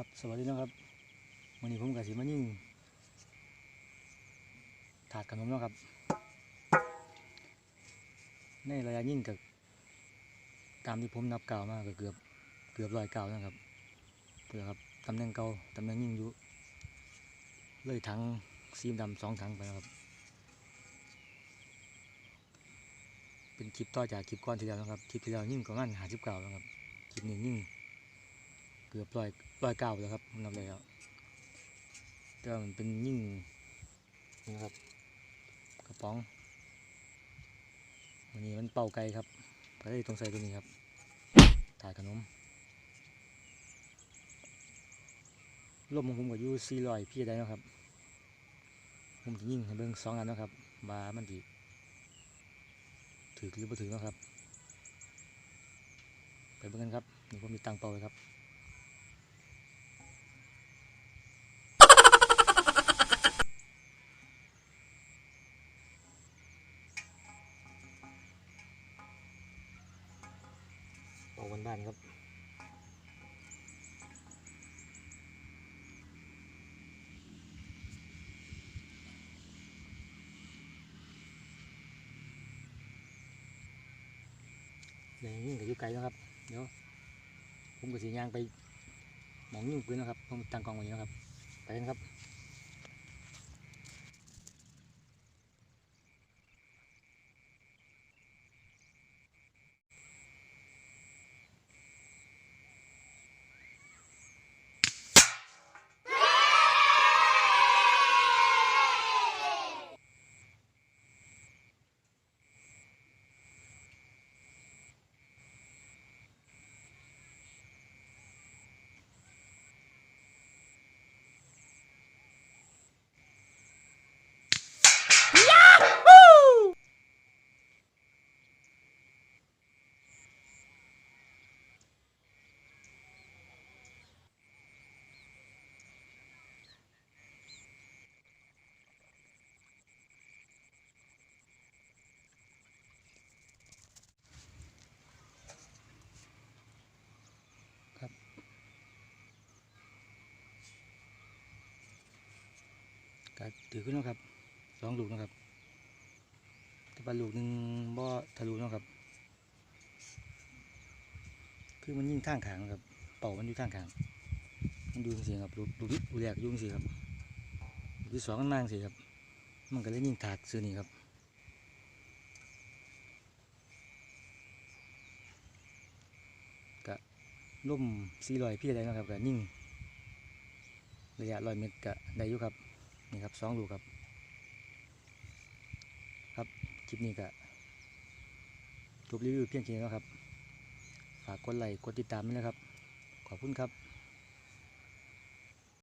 ครับสวัสดีนะครับวันนี้ผมกับสิมายิ่งถาดขนมเนาะครับ ในระยะยิ่งกับตามที่ผมนับกล่าวมาก็เกือบเกือบร้อยเก่านะครับเพื่อครับตำแหน่งเก่าตำแหน่งยิ่งอยู่เลยถังซีมดำสองถังไปนะครับ เป็นคลิปต่อจากคลิปก่อนที่แล้วนะครับคลิปที่แล้วยิ่งกว่ามันหาสิบเก่าแล้วครับคลิปนี้ยิ่ง เกือบร้อยร้อยเก้าแล้วครับนับแล้วแต่ว่ามันเป็นยิ่งนะครับ กระป๋องวันนี้มันเป่าไกลครับก็เลยต้องใส่ตัวนี้ครับถ่าดขนมลมของผมกับยูซีลอยพี่ได้นะครับผมจะยิ่งเบิ้งสองอันนะครับว่ามันดีถือหรือไม่ถือนะครับ ไปเบิ่งกันครับนี่ผมมีตังเป่าเลยครับ ของบ้านๆครับเดี๋ยวยิ่งกับยุไกลนะครับ เดี๋ยวผมกับสียางไปมองยิ่งปืนนะครับผมตั้งกองไว้นะครับ ไปกันครับ ก็ถือขึ้นแล้วครับสองลูกนะครับแต่ปลาลูกหนึ่งบ่ทะลุนะครับ คือมันยิ่งทางขางนะครับ เป่ามันอยู่ทางขางมันยู่งเสียงครับลูกลูกที่ลูกแรกยุ่จั่งสิครับลูกที่สองมันมาจั่งสิครับ มันก็เลยยิ่งถากซื้อนี่ครับกะล่มสี่ลอยพี่อะไรนะครับกะนิ่งระยะร้อยเมตรกะได้อยู่ครับ นี่ครับสองลูกครับ ครับคลิปนี้ก็จบรีวิวเพียงแค่นี้แล้วครับ ฝากกดไลค์กดติดตามด้วยนะครับ ขอบคุณครับ